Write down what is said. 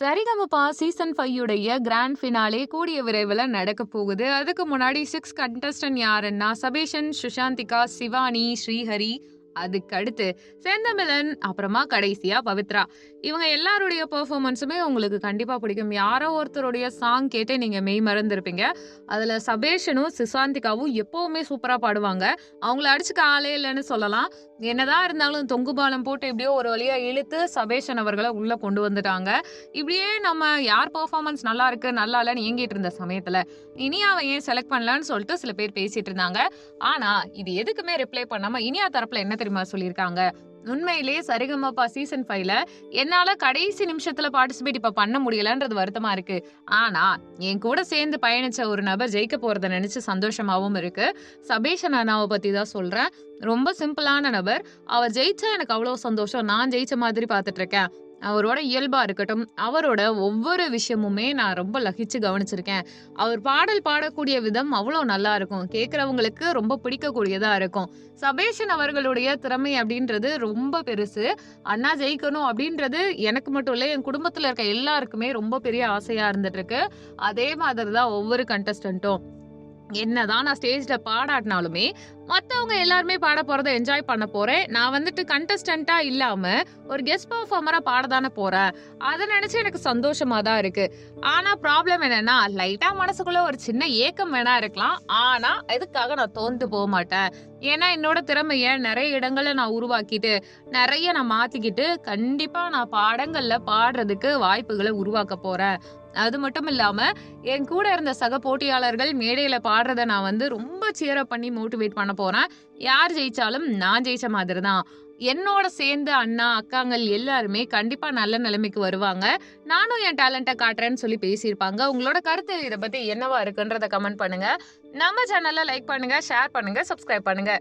Sa Re Ga Ma Pa season five உடைய grand finale கூடிய விரைவில் நடக்க போகுது. அதுக்கு முன்னாடி சிக்ஸ் கண்டஸ்டன்ட் யாருன்னா சபேஷன் சுஷாந்திகா சிவானி ஸ்ரீஹரி அதுக்கடுத்து செந்தமிழன் அப்புறமா கடைசியா பவித்ரா. இவங்க எல்லாருடைய பெர்ஃபார்மன்ஸுமே உங்களுக்கு கண்டிப்பா பிடிக்கும். யாரோ ஒருத்தருடைய சாங் கேட்டே நீங்க மெய் மறந்துருப்பீங்க. அதுல சபேஷனும் சுஷாந்திகாவும் எப்பவுமே சூப்பரா பாடுவாங்க. அவங்கள அடிச்சுக்க ஆளே இல்லைன்னு சொல்லலாம். என்னதான் இருந்தாலும் தொங்கு பாலம் போட்டு எப்படியோ ஒரு வழியா இழுத்து சபேஷன் அவர்களை உள்ள கொண்டு வந்துட்டாங்க. இப்படியே நம்ம யார் பெர்ஃபார்மன்ஸ் நல்லா இருக்கு நல்லா இல்லைன்னு இயங்கிட்டு இருந்த சமயத்துல இனி அவன் ஏன் செலக்ட் பண்ணலான்னு சொல்லிட்டு சில பேர் பேசிட்டு இருந்தாங்க. ஆனா இது எதுக்குமே ரிப்ளை பண்ணாம இனியா தரப்புல என்ன தெரியும் சொல்லியிருக்காங்க. உண்மையிலேயே சரிகமப்பா சீசன் ஃபைவ்ல என்னால கடைசி நிமிஷத்துல பார்ட்டிசிபேட் இப்ப பண்ண முடியலன்றது வருத்தமா இருக்கு. ஆனா என் கூட சேர்ந்து பயணிச்ச ஒரு நபர் ஜெயிக்க போறத நினைச்சு சந்தோஷமாவும் இருக்கு. சபேஷன் அண்ணாவை பத்தி தான் சொல்றேன். ரொம்ப சிம்பிளான நபர். அவர் ஜெயிச்சா எனக்கு அவ்வளவு சந்தோஷம். நான் ஜெயிச்ச மாதிரி பார்த்துட்டு இருக்கேன். அவரோட இயல்பாக இருக்கட்டும் அவரோட ஒவ்வொரு விஷயமுமே நான் ரொம்ப லகிச்சு கவனிச்சிருக்கேன். அவர் பாடல் பாடக்கூடிய விதம் அவ்வளோ நல்லா இருக்கும். கேட்குறவங்களுக்கு ரொம்ப பிடிக்கக்கூடியதாக இருக்கும். சபேஷன் அவர்களுடைய திறமை அப்படின்றது ரொம்ப பெருசு. அண்ணா ஜெயிக்கணும் அப்படின்றது எனக்கு மட்டும் இல்லை என் குடும்பத்தில் இருக்க எல்லாருக்குமே ரொம்ப பெரிய ஆசையாக இருந்துட்டுருக்கு. அதே மாதிரி தான் ஒவ்வொரு கண்டஸ்டண்ட்டும் என்னதான் நான் ஸ்டேஜில் பாடாட்டினாலுமே மற்றவங்க எல்லாருமே பாட போறதை என்ஜாய் பண்ண போறேன். நான் வந்துட்டு கண்டஸ்டண்டா இல்லாம ஒரு கெஸ்ட் பர்ஃபார்மரா பாட தானே போறேன். அதை நினைச்சு எனக்கு சந்தோஷமா தான் இருக்கு. ஆனா ப்ராப்ளம் என்னன்னா லைட்டா மனசுக்குள்ள ஒரு சின்ன ஏக்கம் வேணா இருக்கலாம். ஆனா இதுக்காக நான் தோந்து போக மாட்டேன். ஏன்னா என்னோட திறமைய நிறைய இடங்கள்ல நான் உருவாக்கிட்டு நிறைய நான் மாத்திக்கிட்டு கண்டிப்பா நான் பாடங்கள்ல பாடுறதுக்கு வாய்ப்புகளை உருவாக்க போறேன். அது மட்டும் இல்லாம என் கூட இருந்த சக போட்டியாளர்கள் மேடையில பாடுறத நான் வந்து ரொம்ப சியரப் பண்ணி மோட்டிவேட் பண்ண போறேன். யார் ஜெயிச்சாலும் நான் ஜெயிச்ச மாதிரி தான் என்னோட சேர்ந்து அண்ணா அக்காங்கள் எல்லாருமே கண்டிப்பா நல்ல நிலைமைக்கு வருவாங்க. நானும் என் டேலண்ட்டை காட்டுறேன்னு சொல்லி பேசியிருப்பாங்க. உங்களோட கருத்து இதை பத்தி என்னவா இருக்குன்றத கமெண்ட் பண்ணுங்க. நம்ம சேனல்ல லைக் பண்ணுங்க ஷேர் பண்ணுங்க சப்ஸ்கிரைப் பண்ணுங்க.